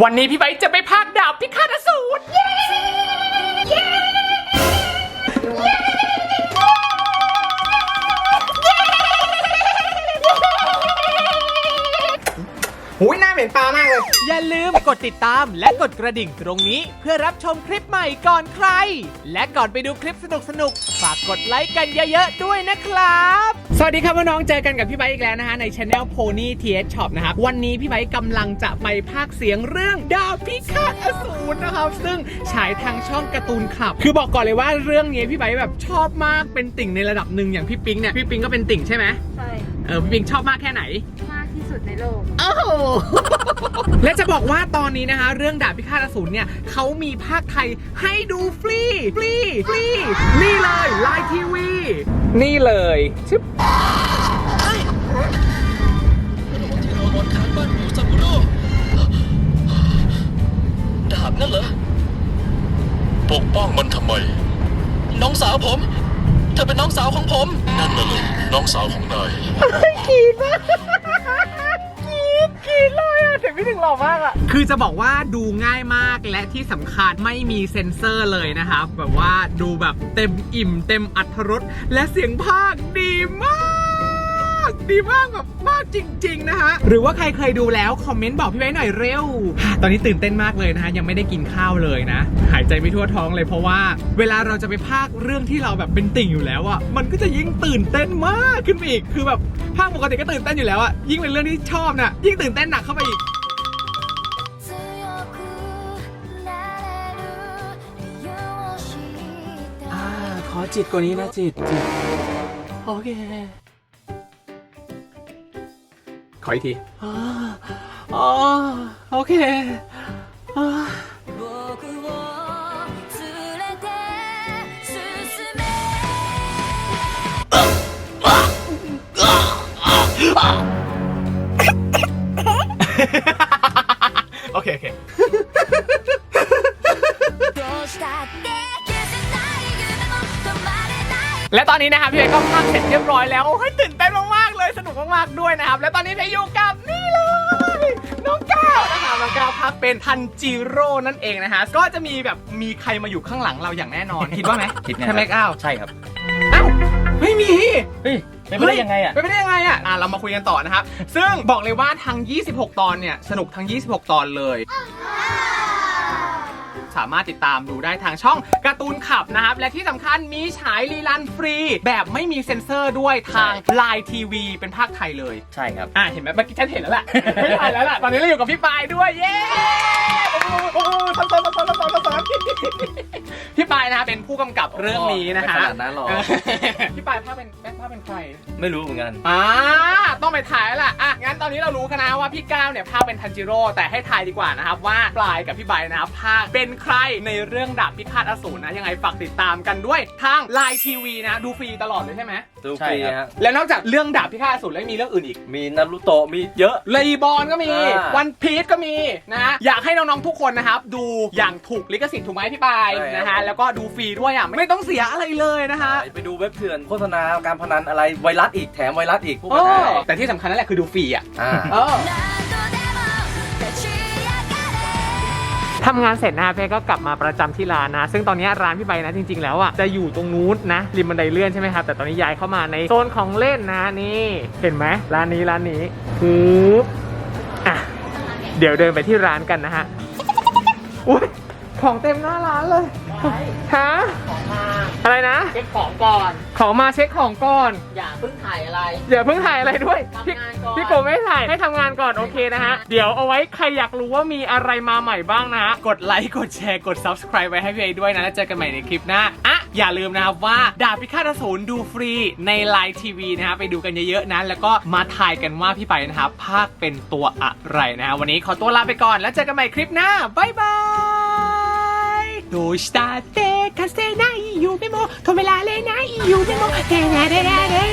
วันนี้พี่ไบจะไปพากดาบพิฆาตอสูรโอ้ยน่า ม็นปลามากเลย อย่าลืมกดติดตามและกดกระดิ่งตรงนี้เพื่อรับชมคลิปใหม่ก่อนใคร และก่อนไปดูคลิปสนุกๆ ฝากกดไลค์กันเยอะๆด้วยนะครับ สวัสดีครับน้องๆเจอกันกับพี่ไบร์ทอีกแล้วนะฮะในช anel Pony TH Shop นะครับวันนี้พี่ไบร์ทกำลังจะไปพากย์เสียงเรื่องดาบพิฆาตอสูรนะครับ ซึ่งฉายทางช่องการ์ตูนคลับ คือบอกก่อนเลยว่าเรื่องนี้พี่ไบร์ทแบบชอบมากเป็นติ่งในระดับหนึ่งอย่างพี่ปิงเนี่ยพี่ปิงก็เป็นติ่งใช่ไหมใช่เออพี่ปิงชอบมากแค่ไหนมากที่ สุดในโลกโอ้โหและจะบอกว่าตอนนี้นะคะ เรื่องดาบพิฆาตอสูรเนี่ยเขามีภาคไทยให้ดูฟรี ฟรี ฟรี นี่เลยไลน์ทีวี นี่เลยชึบดาบนั่นเหรอ ปกป้องมันทำไม น้องสาวผม เธอเป็นน้องสาวของผม นั่นน่ะเลยน้องสาวของนาย กรีดมากก เห็นพี่ถึงหล่อมากอะคือจะบอกว่าดูง่ายมากและที่สำคัญไม่มีเซ็นเซอร์เลยนะครับ แบบว่าดูแบบเต็มอิ่ม เต็มอัธรสและเสียงภาคดีมาก ดีมากแบบมากจริง ๆ นะฮะ หรือว่าใครเคยดูแล้ว คอมเมนต์บอกพี่ไว้หน่อยเร็ว ตอนนี้ตื่นเต้นมากเลยนะฮะ ยังไม่ได้กินข้าวเลยนะ หายใจไม่ทั่วท้องเลยเพราะว่า เวลาเราจะไปพากย์เรื่องที่เราแบบเป็นติ่งอยู่แล้วอะมันก็จะยิ่งตื่นเต้นมากขึ้นไปอีก คือแบบภาคปกติก็ตื่นเต้นอยู่แล้วอะยิ่งเป็นเรื่องที่ชอบน่ะยิ่งตื่นเต้นหนักเข้าไปอีก จิตกว่านี้นะจิตจิตโอเคขออีกทีอ๋อโอเคอ่า และตอนนี้นะครับพี่เอกก็พากย์เสร็จเรียบร้อยแล้วโอ้ยตื่นเต้นมากๆเลยสนุกมากๆด้วยนะครับ และตอนนี้พี่อยู่กับนี่เลยน้องก้าวนะคะน้องก้าวพักเป็นทันจิโร่นั่นเองนะฮะก็จะมีแบบมีใครมาอยู่ข้างหลังเราอย่างแน่นอนคิดว่าไหมคิดไงใช่ไหมก้าวใช่ครับอ้าวไม่มี เฮ้ยเป็นไปได้ยังไงอะเป็นไปได้ยังไงอะอะเรามาคุยกันต่อนะครับ ซึ่งบอกเลยว่าทั้ง 26 ตอนเนี่ยสนุกทั้ง 26 ตอนเลย สามารถติดตามดูได้ทางช่องการ์ตูนขับนะครับ และที่สำคัญมีฉายรีลันฟรี แบบไม่มีเซ็นเซอร์ด้วยทาง Line TV เป็นภาคไทยเลย ใช่ครับ อะเห็นไหมเมื่อกี้ฉันเห็นแล้วแหละ ไม่ทันแล้วล่ะ ตอนนี้เราอยู่กับพี่ปายด้วย เย้ โอ้โหโอ้โหซ้ำซ้ำซ้ำซ้ำซ้ำซ้ำพี่ ปายนะครับเป็นผู้กำกับเรื่องนี้นะฮะไม่ขนาดนั้นหรอกเออพี่ปายภาพเป็นแบ็คภาพเป็นใคร ไม่รู้เหมือนกัน อ่าต้องไปถ่ายแล้วล่ะ อะ งั้นตอนนี้เรารู้กันนะว่าพี่ก้าวเนี่ยภาคเป็นทันจิโร่ แต่ให้ทายดีกว่านะครับ ว่าปลายกับพี่ใบร์ทนะครับภาคเป็นใครในเรื่องดาบพิฆาตอสูรนะ ยังไงฝากติดตามกันด้วยทางไลน์ทีวีนะ ดูฟรีตลอดเลยใช่ไหม ดูฟรีฮะแล้วนอกจากเรื่องดาบพิฆาตอสูรแล้วมีเรื่องอื่นอีก มีนารุโตะมีเยอะ เลบอลก็มี อ่าวันพีชก็มีนะอยากให้น้องๆทุกคนนะครับ ดูอย่างถูกลิขสิทธิ์ถูกไหมพี่ปายใช่ครับนะฮะ แล้วก็ก็ดูฟรีด้วยอะ ไม่ต้องเสียอะไรเลยนะคะไปดูเว็บเถื่อนโฆษณาการพนันอะไรไวรัสอีกแถมไวรัสอีกพวกมันได้แต่ที่สำคัญนั่นแหละคือดูฟรีอะทำงานเสร็จนะเป้ก็กลับมาประจำที่ร้านนะ ซึ่งตอนนี้ร้านพี่ใบนะจริง ๆ แล้วอะจะอยู่ตรงนู้นนะริมบันไดเลื่อนใช่ไหมครับแต่ตอนนี้ย้ายเข้ามาในโซนของเล่นนะนี่ เห็นไหมร้านนี้ร้านนี้ปึ๊บอะเดี๋ยวเดินไปที่ร้านกันนะฮะอุ้ย ของเต็มหน้าร้านเลยฮะอะไรนะ เช็คของก่อนของมาเช็คของก่อน อย่าเพิ่งถ่ายอะไร อย่าเพิ่งถ่ายอะไรด้วย พี่ทำงานก่อน พี่โกไม่ถ่ายให้ทำงานก่อนโอเคนะฮะ เดี๋ยวเอาไว้ใครอยากรู้ว่ามีอะไรมาใหม่บ้างนะกดไลค์กดแชร์กด subscribe ไว้ให้พี่เอด้วยนะแล้วเจอกันใหม่ในคลิปหน้าอะอย่าลืมนะครับว่าดาบพิฆาตอสูรดูฟรีในไลน์ทีวีนะฮะไปดูกันเยอะๆนะ แล้วก็มาถ่ายกันว่าพี่ไปนะครับภาคเป็นตัวอะไรนะฮะวันนี้ขอตัวลาไปก่อนแล้วเจอกันใหม่คลิปหน้าบ๊ายบาย どうしたって貸せない夢も止められない夢もてられられ